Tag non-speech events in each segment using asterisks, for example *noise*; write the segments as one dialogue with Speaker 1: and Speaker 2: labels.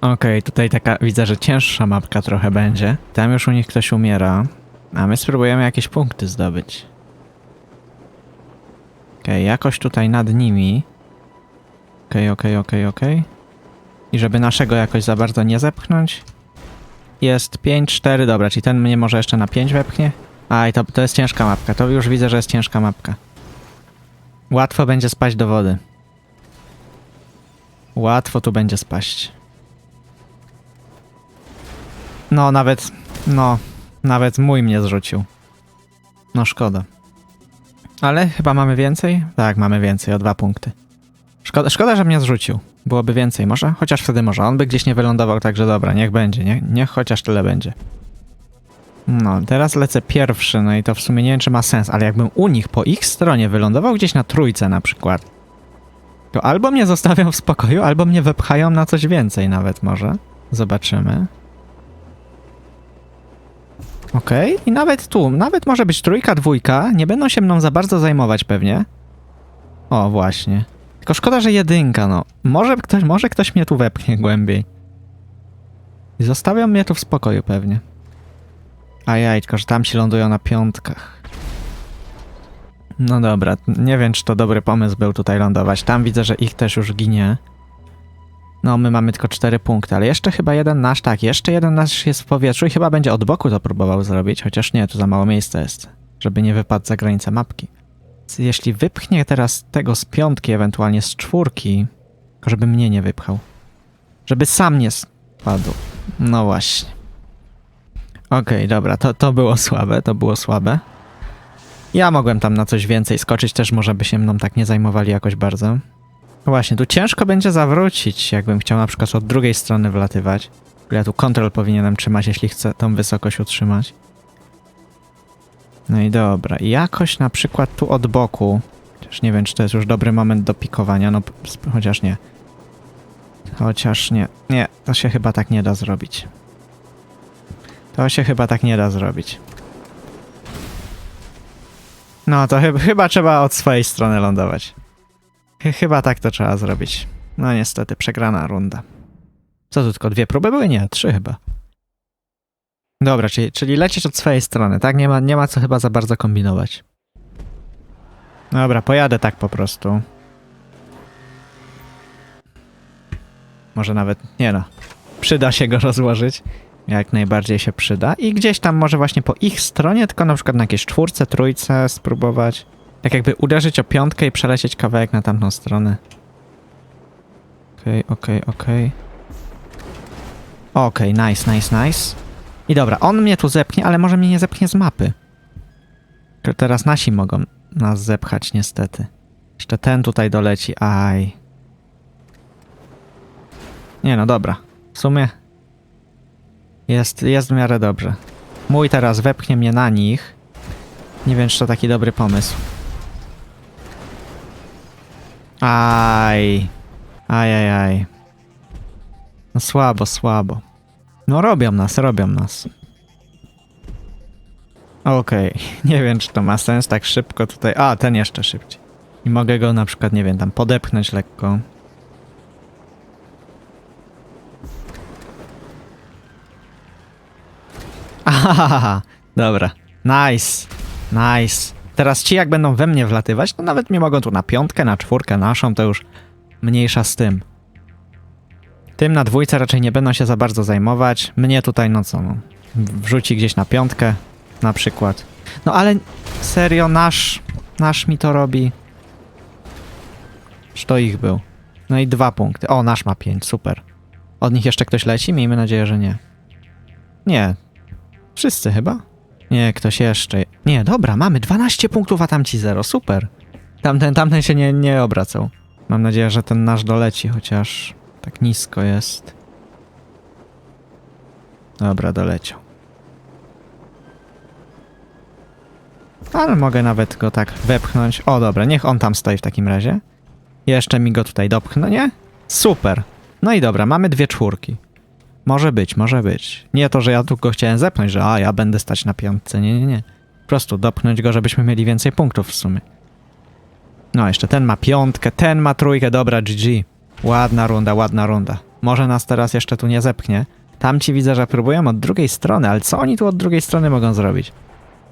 Speaker 1: Okej, tutaj taka, widzę, że cięższa mapka trochę będzie. Tam już u nich ktoś umiera, a my spróbujemy jakieś punkty zdobyć. Okej, jakoś tutaj nad nimi. Okej, okej, okej, okej. I żeby naszego jakoś za bardzo nie zepchnąć. Jest 5, 4, dobra, czyli ten mnie może jeszcze na 5 wepchnie. A, i to, to jest ciężka mapka, to już widzę, że jest ciężka mapka. Łatwo będzie spaść do wody. Łatwo tu będzie spaść. No, nawet, no, nawet mój mnie zrzucił. No, szkoda. Ale chyba mamy więcej? Tak, mamy więcej, o dwa punkty. Szkoda, szkoda, że mnie zrzucił. Byłoby więcej może? Chociaż wtedy może. On by gdzieś nie wylądował, także dobra, niech będzie, nie, niech chociaż tyle będzie. No, teraz lecę pierwszy, no i to w sumie nie wiem, czy ma sens, ale jakbym u nich po ich stronie wylądował gdzieś na trójce na przykład, to albo mnie zostawią w spokoju, albo mnie wepchają na coś więcej nawet może. Zobaczymy. Okej, i nawet tu, nawet może być trójka, dwójka, nie będą się mną za bardzo zajmować pewnie. O, właśnie. Tylko szkoda, że jedynka, no. Może ktoś, może ktoś mnie tu wepchnie głębiej. I zostawią mnie tu w spokoju pewnie. Ajaj, tylko że tam ci lądują na piątkach. No dobra, nie wiem, czy to dobry pomysł był tutaj lądować. Tam widzę, że ich też już ginie. No, my mamy tylko cztery punkty, ale jeszcze chyba jeden nasz, tak, jeszcze jeden nasz jest w powietrzu i chyba będzie od boku to próbował zrobić, chociaż nie, tu za mało miejsca jest, żeby nie wypadł za granicę mapki. Jeśli wypchnie teraz tego z piątki, ewentualnie z czwórki, żeby mnie nie wypchał. Żeby sam nie spadł. No właśnie. Okej, dobra, to, to było słabe, to było słabe. Ja mogłem tam na coś więcej skoczyć, też może by się mną tak nie zajmowali jakoś bardzo. Właśnie, tu ciężko będzie zawrócić, jakbym chciał na przykład od drugiej strony wlatywać. Ja tu kontrol powinienem trzymać, jeśli chcę tą wysokość utrzymać. No i dobra, jakoś na przykład tu od boku, chociaż nie wiem, czy to jest już dobry moment do pikowania, no chociaż nie. Chociaż nie, nie, to się chyba tak nie da zrobić. To się chyba tak nie da zrobić. No to chyba, chyba trzeba od swojej strony lądować. Ch- Chyba tak to trzeba zrobić. No niestety, przegrana runda. Co tu tylko dwie próby były? Nie, trzy chyba. Dobra, czyli, czyli lecisz od swojej strony, tak? Nie ma, nie ma co chyba za bardzo kombinować. Dobra, pojadę tak po prostu. Może nawet, nie no, przyda się go *laughs* rozłożyć. Jak najbardziej się przyda. I gdzieś tam może właśnie po ich stronie, tylko na przykład na jakieś czwórce, trójce spróbować. Tak jakby uderzyć o piątkę i przelecieć kawałek na tamtą stronę. Okej, okej, okej. Okej, nice, nice, nice. I dobra, on mnie tu zepchnie, ale może mnie nie zepchnie z mapy. Teraz nasi mogą nas zepchać niestety. Jeszcze ten tutaj doleci, aj. Nie no, dobra. W sumie jest, jest w miarę dobrze. Mój teraz wepchnie mnie na nich. Nie wiem, czy to taki dobry pomysł. Aj. Aj, aj, aj. No słabo, słabo. No robią nas, robią nas. Okej, *laughs* nie wiem, czy to ma sens tak szybko tutaj. A, ten jeszcze szybciej. I mogę go na przykład, nie wiem, tam podepchnąć lekko. *laughs* Ahaha, dobra. Nice, nice. Teraz ci jak będą we mnie wlatywać, to nawet mnie mogą tu na piątkę, na czwórkę naszą, to już mniejsza z tym. Tym na dwójce raczej nie będą się za bardzo zajmować. Mnie tutaj, no co, no, wrzuci gdzieś na piątkę na przykład. No ale serio, nasz, nasz mi to robi. Czy to ich był? No i dwa punkty. O, nasz ma pięć, super. Od nich jeszcze ktoś leci? Miejmy nadzieję, że nie. Nie. Wszyscy chyba? Nie, ktoś jeszcze. Nie, dobra, mamy 12 punktów, a tamci 0, super. Tamten, tamten się nie, nie obracał. Mam nadzieję, że ten nasz doleci, chociaż tak nisko jest. Dobra, doleciał. Ale mogę nawet go tak wepchnąć. O, dobra, niech on tam stoi w takim razie. Jeszcze mi go tutaj dopchnę, nie? Super. No i dobra, mamy dwie czwórki. Może być, może być. Nie to, że ja go chciałem zepchnąć, że a, ja będę stać na piątce. Nie, nie, nie. Po prostu dopchnąć go, żebyśmy mieli więcej punktów w sumie. No, jeszcze ten ma piątkę, ten ma trójkę. Dobra, GG. Ładna runda, ładna runda. Może nas teraz jeszcze tu nie zepchnie. Tam ci widzę, że próbują od drugiej strony, ale co oni tu od drugiej strony mogą zrobić?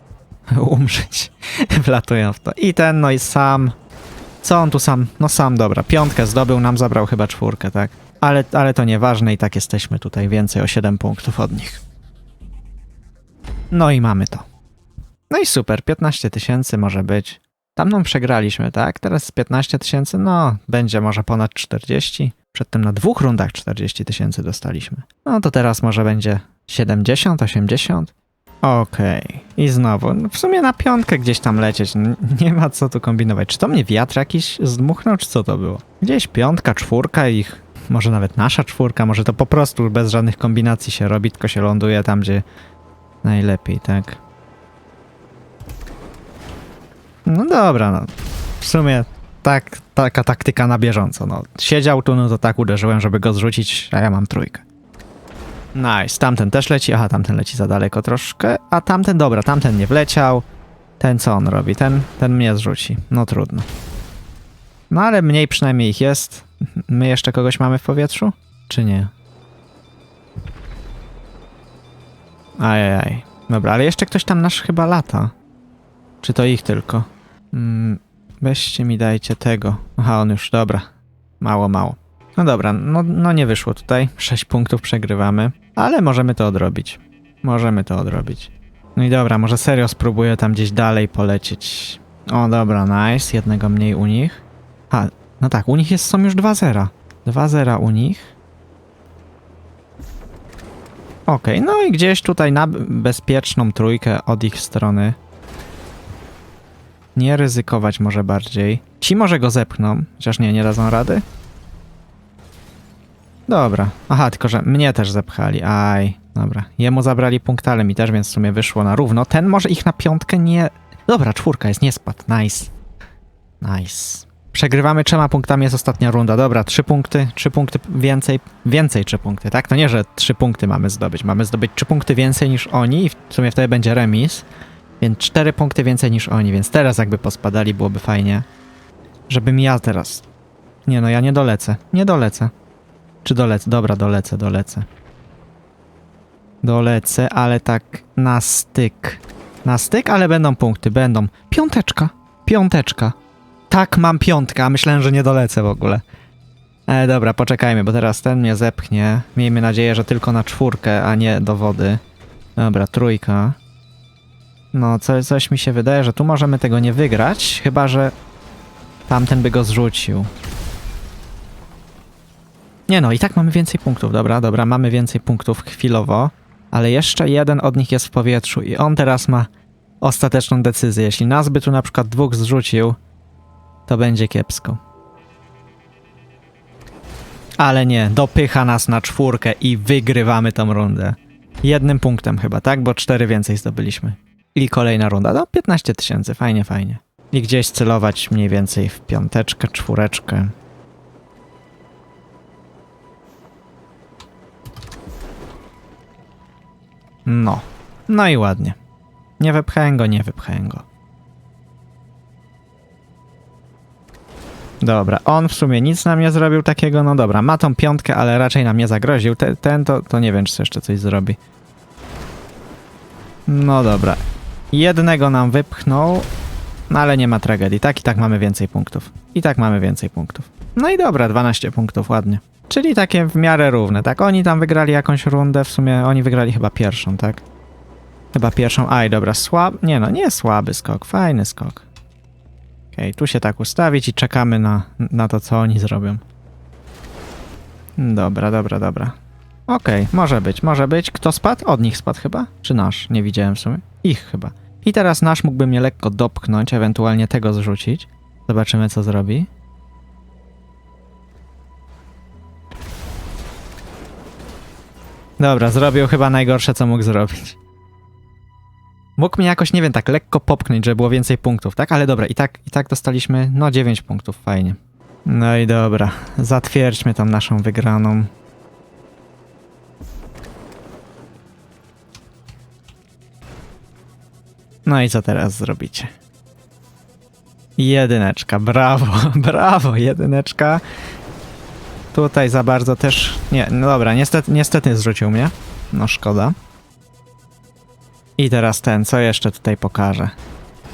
Speaker 1: *laughs* Umrzeć. *laughs* Wlatują w to. I ten, no i sam. Co on tu sam? No sam, dobra. Piątkę zdobył, nam zabrał chyba czwórkę, tak? Ale, ale to nieważne i tak jesteśmy tutaj więcej o 7 punktów od nich. No i mamy to. No i super, 15 tysięcy może być. Tamną przegraliśmy, tak? Teraz z 15 tysięcy, no, będzie może ponad 40. Przedtem na dwóch rundach 40 tysięcy dostaliśmy. No to teraz może będzie 70, 80. Okej. I znowu, no w sumie na piątkę gdzieś tam lecieć. Nie ma co tu kombinować. Czy to mnie wiatr jakiś zdmuchnął, czy co to było? Gdzieś piątka, czwórka ich. Może nawet nasza czwórka, może to po prostu bez żadnych kombinacji się robi, tylko się ląduje tam, gdzie najlepiej, tak? No dobra, no. W sumie tak, taka taktyka na bieżąco. No. Siedział tu, no to tak uderzyłem, żeby go zrzucić, a ja mam trójkę. Nice, tamten też leci, aha, tamten leci za daleko troszkę, a tamten, dobra, tamten nie wleciał. Ten co on robi? Ten, ten mnie zrzuci. No trudno. No ale mniej przynajmniej ich jest. My jeszcze kogoś mamy w powietrzu? Czy nie? Ajajaj. Dobra, ale jeszcze ktoś tam nasz chyba lata. Czy to ich tylko? Mm, weźcie mi dajcie tego. Aha, on już, dobra. Mało, mało. No dobra, no, no nie wyszło tutaj. 6 punktów przegrywamy, ale możemy to odrobić. Możemy to odrobić. No i dobra, może serio spróbuję tam gdzieś dalej polecieć. O dobra, nice. Jednego mniej u nich. A, no tak, u nich jest, są już 2-0. 2-0 u nich. Okej, no i gdzieś tutaj na bezpieczną trójkę od ich strony. Nie ryzykować może bardziej. Ci może go zepchną, chociaż nie, nie dadzą rady. Dobra. Aha, tylko że mnie też zepchali. Aj, dobra. Jemu zabrali punkt, ale mi też, więc w sumie wyszło na równo. Ten może ich na piątkę nie... Dobra, czwórka jest, nie spadł. Nice. Nice. Przegrywamy trzema punktami, jest ostatnia runda. Dobra, trzy punkty, trzy punkty więcej, więcej trzy punkty, tak? To nie, że trzy punkty mamy zdobyć. Mamy zdobyć trzy punkty więcej niż oni i w sumie wtedy będzie remis. Więc cztery punkty więcej niż oni, więc teraz jakby pospadali, byłoby fajnie. Żebym ja teraz... Nie no, ja nie dolecę. Nie dolecę. Czy dolecę? Dobra, dolecę, dolecę. Dolecę, ale tak na styk. Na styk, ale będą punkty, będą. Piąteczka, piąteczka. Tak, mam piątkę, a myślałem, że nie dolecę w ogóle. E, dobra, poczekajmy, bo teraz ten mnie zepchnie. Miejmy nadzieję, że tylko na czwórkę, a nie do wody. Dobra, trójka. No, co, coś mi się wydaje, że tu możemy tego nie wygrać, chyba że tamten by go zrzucił. Nie no, i tak mamy więcej punktów, dobra, dobra, mamy więcej punktów chwilowo, ale jeszcze jeden od nich jest w powietrzu i on teraz ma ostateczną decyzję. Jeśli nas by tu na przykład dwóch zrzucił, to będzie kiepsko. Ale nie, dopycha nas na czwórkę i wygrywamy tą rundę. Jednym punktem chyba, tak? Bo cztery więcej zdobyliśmy. I kolejna runda. No, 15 tysięcy, fajnie, fajnie. I gdzieś celować mniej więcej w piąteczkę, czwóreczkę. No. No i ładnie. Nie wypchałem go, nie wypchałem go. Dobra, on w sumie nic nam nie zrobił takiego, no dobra, ma tą piątkę, ale raczej nam nie zagroził. Te, ten to, to nie wiem, czy jeszcze coś zrobi. No dobra. Jednego nam wypchnął, no ale nie ma tragedii. Tak i tak mamy więcej punktów. I tak mamy więcej punktów. No i dobra, 12 punktów, ładnie. Czyli takie w miarę równe, tak? Oni tam wygrali jakąś rundę, w sumie oni wygrali chyba pierwszą, tak? Chyba pierwszą. Aj, dobra, słab... Nie no, nie słaby skok, fajny skok. Okej, tu się tak ustawić i czekamy na, na to, co oni zrobią. Dobra, dobra, dobra. Okej, może być, może być. Kto spadł? Od nich spadł chyba? Czy nasz? Nie widziałem w sumie. Ich chyba. I teraz nasz mógłby mnie lekko dopchnąć, ewentualnie tego zrzucić. Zobaczymy, co zrobi. Dobra, zrobił chyba najgorsze, co mógł zrobić. Mógł mnie jakoś, nie wiem, tak lekko popchnąć, żeby było więcej punktów, tak? Ale dobra, i tak, i tak dostaliśmy, no 9 punktów, fajnie. No i dobra, zatwierdźmy tam naszą wygraną. No i co teraz zrobicie? Jedyneczka, brawo, *laughs* brawo, jedyneczka. Tutaj za bardzo też... Nie, no dobra, niestety, niestety zrzucił mnie. No szkoda. I teraz ten, co jeszcze tutaj pokażę?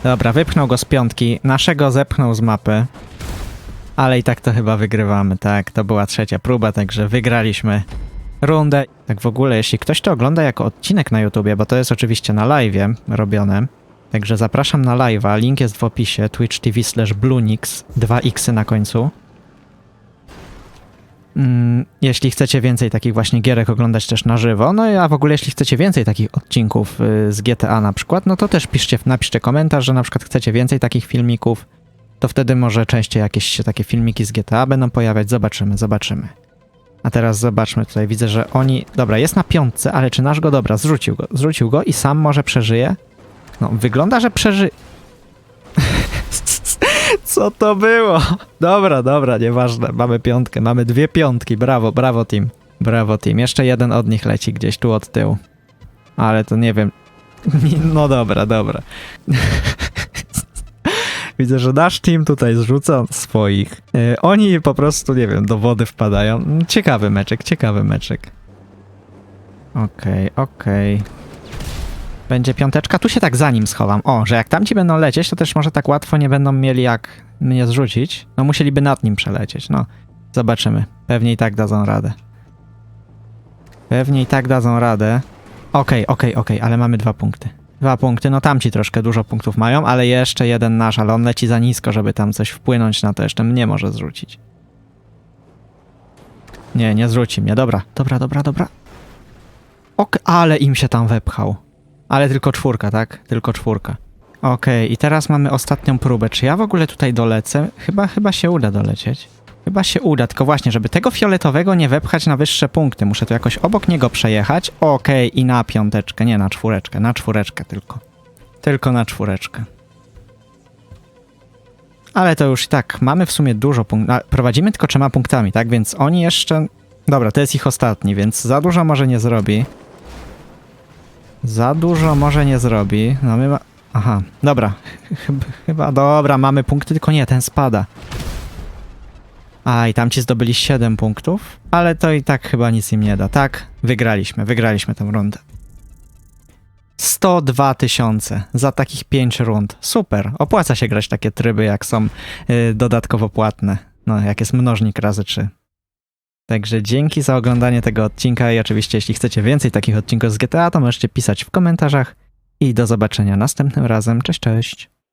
Speaker 1: Dobra, wypchnął go z piątki, naszego zepchnął z mapy. Ale i tak to chyba wygrywamy, tak? To była trzecia próba, także wygraliśmy rundę. Tak w ogóle, jeśli ktoś to ogląda jako odcinek na YouTubie, bo to jest oczywiście na live'ie robione, także zapraszam na live'a, link jest w opisie, twitch tv slash bluenix, 2 x na końcu. Jeśli chcecie więcej takich właśnie gierek oglądać też na żywo, no a w ogóle jeśli chcecie więcej takich odcinków y, z GTA na przykład, no to też piszcie, napiszcie komentarz, że na przykład chcecie więcej takich filmików, to wtedy może częściej jakieś takie filmiki z GTA będą pojawiać, zobaczymy, zobaczymy. A teraz zobaczmy tutaj, widzę, że oni, dobra, jest na piątce, ale czy nasz go, dobra, zrzucił go, zrzucił go i sam może przeżyje? No, wygląda, że przeży... Co to było? Dobra, dobra, nieważne. Mamy piątkę, mamy dwie piątki. Brawo, brawo team. Brawo team. Jeszcze jeden od nich leci gdzieś tu od tyłu. Ale to nie wiem. *laughs* No dobra, dobra. *laughs* Widzę, że nasz team tutaj zrzuca swoich. Yy, oni po prostu, nie wiem, do wody wpadają. Ciekawy meczek, ciekawy meczek. Okej, okej. Będzie piąteczka. Tu się tak za nim schowam. O, że jak tamci będą lecieć, to też może tak łatwo nie będą mieli jak mnie zrzucić. No musieliby nad nim przelecieć. No, zobaczymy. Pewnie i tak dadzą radę. Pewnie i tak dadzą radę. Okej, okej, okej, ale mamy dwa punkty. Dwa punkty, no tamci troszkę dużo punktów mają, ale jeszcze jeden nasz, ale on leci za nisko, żeby tam coś wpłynąć na to. Jeszcze mnie może zrzucić. Nie, nie zrzuci mnie. Dobra, dobra, dobra, dobra. Ok, ale im się tam wepchał. Ale tylko czwórka, tak? Tylko czwórka. Okej, i teraz mamy ostatnią próbę. Czy ja w ogóle tutaj dolecę? Chyba, chyba się uda dolecieć. Chyba się uda, tylko właśnie, żeby tego fioletowego nie wepchać na wyższe punkty, muszę tu jakoś obok niego przejechać. Okej, i na piąteczkę, nie na czwóreczkę, na czwóreczkę tylko. Tylko na czwóreczkę. Ale to już i tak, mamy w sumie dużo punktów. Prowadzimy tylko trzema punktami, tak? Więc oni jeszcze... Dobra, to jest ich ostatni, więc za dużo może nie zrobi. Za dużo może nie zrobi. No my ma... Aha, dobra. Chyba, dobra, mamy punkty, tylko nie, ten spada. A, i tamci zdobyli 7 punktów, ale to i tak chyba nic im nie da. Tak, wygraliśmy, wygraliśmy tę rundę. 102 tysiące za takich 5 rund. Super, opłaca się grać takie tryby, jak są y, dodatkowo płatne. No, jak jest mnożnik razy 3. Także dzięki za oglądanie tego odcinka i oczywiście jeśli chcecie więcej takich odcinków z GTA, to możecie pisać w komentarzach i do zobaczenia następnym razem. Cześć, cześć.